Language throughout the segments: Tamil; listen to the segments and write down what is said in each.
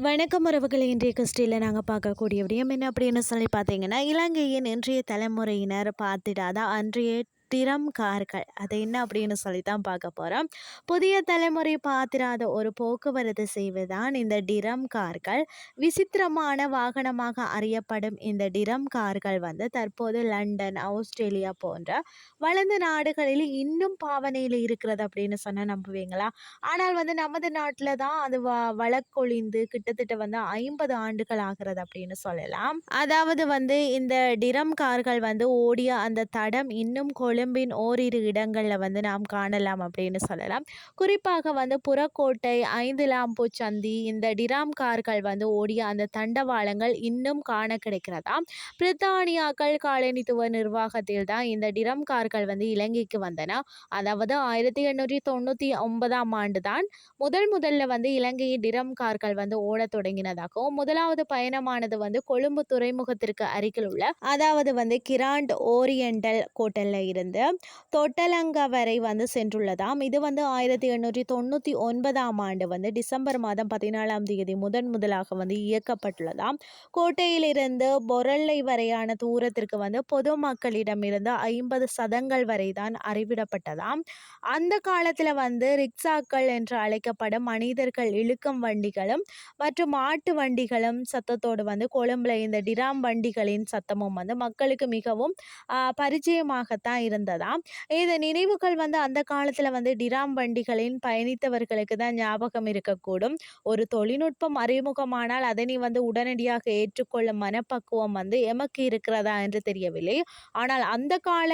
வணக்கம் உறவுகளை இன்றைய கிறிஸ்டியில் நாங்கள் பார்க்கக்கூடிய விடயம் என்ன அப்படின்னு சொல்லி பார்த்தீங்கன்னா இலங்கையின் இன்றைய தலைமுறையினர் பார்த்துடாத அன்றைய திறம் கார்கள். அது என்ன அப்படின்னு சொல்லி தான் பார்க்க போகிறோம் புதிய தலைமுறை பார்த்திராத ஒரு போக்குவரத்து செய்வதுதான் இந்த டிரம் கார்கள். விசித்திரமான வாகனமாக அறியப்படும் இந்த டிரம் கார்கள் வந்து தற்போது லண்டன் ஆஸ்திரேலியா போன்ற வளர்ந்த நாடுகளில் இன்னும் பாவனையில் இருக்கிறது அப்படின்னு சொன்னால் நம்புவீங்களா? ஆனால் வந்து நமது நாட்டில் தான் அது வ வழக்கொழிந்து கிட்டத்தட்ட வந்து ஐம்பது ஆண்டுகள் ஆகிறது அப்படின்னு சொல்லலாம். அதாவது வந்து இந்த டிரம் கார்கள் வந்து ஓடிய அந்த தடம் இன்னும் கொழு கொழும்பின் ஓரிரு இடங்களில் வந்து நாம் காணலாம் அப்படின்னு சொல்லலாம். குறிப்பாக வந்து புறக்கோட்டை ஐந்துலாம்பூ சந்தி இந்த டிராம் கார்கள் வந்து ஓடிய அந்த தண்டவாளங்கள் இன்னும் காண கிடைக்கிறதா? பிரித்தானியாக்கள் காலனித்துவ நிர்வாகத்தில் தான் இந்த டிரம் கார்கள் வந்து இலங்கைக்கு வந்தன. அதாவது ஆயிரத்தி எண்ணூற்றி தொண்ணூற்றி ஒன்பதாம் ஆண்டு தான் முதல் முதல்ல வந்து இலங்கையின் டிரம் கார்கள் வந்து ஓடத் தொடங்கினதாகவும் முதலாவது பயணமானது வந்து கொழும்பு துறைமுகத்திற்கு அருகில் உள்ள அதாவது வந்து கிராண்ட் ஓரியண்டல் கோட்டலில் இருந்து இருந்து தொட்டலங்க வரை வந்து சென்றுள்ளதாம். இது வந்து ஆயிரத்தி எண்ணூற்றி தொண்ணூற்றி ஒன்பதாம் ஆண்டு வந்து டிசம்பர் மாதம் பதினாலாம் தேதி முதன் முதலாக வந்து இயக்கப்பட்டுள்ளதாம். கோட்டையிலிருந்து பொரல்லை வரையான தூரத்திற்கு வந்து பொதுமக்களிடமிருந்து ஐம்பது சதங்கள் வரை தான் அறிவிடப்பட்டதாம். அந்த காலத்தில் வந்து ரிக்ஷாக்கள் என்று அழைக்கப்படும் மனிதர்கள் இழுக்கும் வண்டிகளும் மற்றும் மாட்டு வண்டிகளும் சத்தத்தோடு வந்து கொழும்புல இந்த டிராம் வண்டிகளின் சத்தமும் வந்து மக்களுக்கு மிகவும் பரிச்சயமாகத்தான் இருந்தது. இருந்ததா இந்த நினைவுகள் வந்து அந்த காலத்தில் வந்து டிராம் வண்டிகளின் பயணித்தவர்களுக்கு தான் ஞாபகம் இருக்கக்கூடும். ஒரு தொழில்நுட்பம் அறிமுகமானால் அதனை வந்து உடனடியாக ஏற்றுக்கொள்ளும் மனப்பக்குவம் வந்து எமக்கு இருக்கிறதா என்று தெரியவில்லை. ஆனால் அந்த கால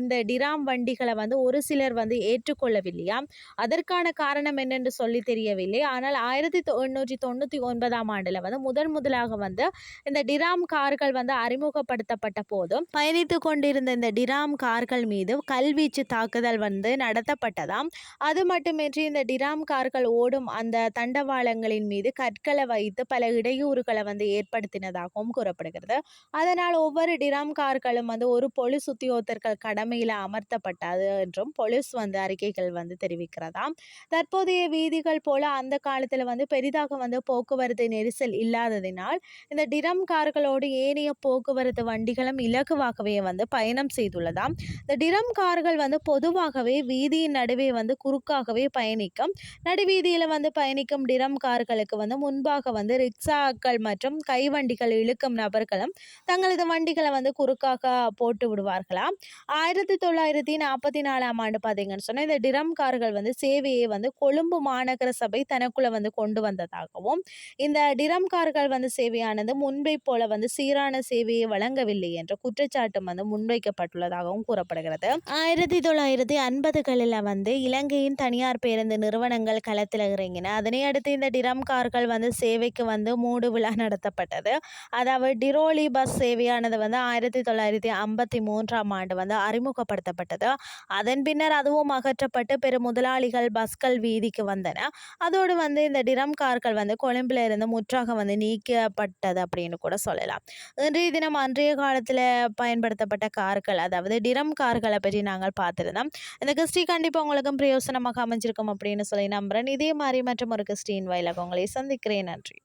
இந்த டிராம் வண்டிகளை வந்து ஒரு சிலர் வந்து ஏற்றுக்கொள்ளவில்லையா அதற்கான காரணம் என்னென்று சொல்லி தெரியவில்லை. ஆனால் ஆயிரத்தி எண்ணூற்றி தொண்ணூற்றி ஒன்பதாம் ஆண்டில் வந்து முதன் முதலாக வந்து இந்த டிராம் கார்கள் வந்து அறிமுகப்படுத்தப்பட்ட போதும் பயணித்து கொண்டிருந்த இந்த டிராம் கார்கள் கார்கள் மீது கல்வீச்சு தாக்குதல் வந்து நடத்தப்பட்டதாம். அது மட்டுமின்றி இந்த டிராம் கார்கள் ஓடும் அந்த தண்டவாளங்களின் மீது கற்களை வைத்து பல இடையூறுகளை வந்து ஏற்படுத்தினதாகவும் கூறப்படுகிறது. அதனால் ஒவ்வொரு டிராம் கார்களும் வந்து ஒரு பொலிஸ் உத்தியோகத்தர்கள் கடமையில் அமர்த்தப்பட்டது என்றும் பொலிஸ் வந்து அறிக்கைகள் வந்து தெரிவிக்கிறதாம். தற்போதைய வீதிகள் போல அந்த காலத்தில் வந்து பெரிதாக வந்து போக்குவரத்து நெரிசல் இல்லாததினால் இந்த டிரம் கார்களோடு ஏனைய போக்குவரத்து வண்டிகளும் இலகுவாகவே வந்து பயணம் செய்துள்ளதாம். இந்த டிரம் கார்கள் வந்து பொதுவாகவே வீதியின் நடுவே வந்து குறுக்காகவே பயணிக்கும். நடுவீதியில் வந்து பயணிக்கும் டிரம் கார்களுக்கு வந்து முன்பாக வந்து ரிக்ஷாக்கள் மற்றும் கைவண்டிகள் இழுக்கும் நபர்களும் தங்களது வண்டிகளை வந்து குறுக்காக போட்டு விடுவார்களாம். ஆயிரத்தி தொள்ளாயிரத்தி நாற்பத்தி நாலாம் ஆண்டு பார்த்தீங்கன்னு சொன்னால் இந்த டிரம் கார்கள் வந்து சேவையை வந்து கொழும்பு மாநகர சபை தனக்குள்ளே வந்து கொண்டு வந்ததாகவும் இந்த டிரம் கார்கள் வந்து சேவையானது முன்பை போல வந்து சீரான சேவையை வழங்கவில்லை என்ற குற்றச்சாட்டும் வந்து முன்வைக்கப்பட்டுள்ளதாகவும் கூறப்படுகிறது கூறப்படுகிறது ஆயிரத்தி தொள்ளாயிரத்தி ஐம்பதுகளில் வந்து இலங்கையின் தனியார் பேருந்து நிறுவனங்கள் களத்தில் இறங்கின. அதனை அடுத்து இந்த டிரம் கார்கள் வந்து சேவைக்கு வந்து மூடு விழா நடத்தப்பட்டது. அதாவது டிரோலி பஸ் சேவையானது வந்து ஆயிரத்தி தொள்ளாயிரத்தி ஐம்பத்தி மூன்றாம் ஆண்டு வந்து அறிமுகப்படுத்தப்பட்டது. அதன் பின்னர் அதுவும் அகற்றப்பட்டு பெரும் முதலாளிகள் பஸ்கள் வீதிக்கு வந்தன. அதோடு வந்து இந்த டிரம் கார்கள் வந்து கொழும்பில் இருந்து முற்றாக வந்து நீக்கப்பட்டது அப்படின்னு கூட சொல்லலாம். இன்றைய தினம் அன்றைய காலத்தில் பயன்படுத்தப்பட்ட கார்கள் அதாவது டிரம் கார்களை பற்றி நாங்கள் பார்த்துருந்தோம். இந்த கிறிஸ்டி கண்டிப்பாக உங்களுக்கும் பிரயோசனமாக அமைஞ்சிருக்கும் அப்படின்னு சொல்லி நம்புகிறேன் இதே மாதிரி மற்றும் ஒரு கிறிஸ்டின் வாயிலாக உங்களை சந்திக்கிறேன். நன்றி.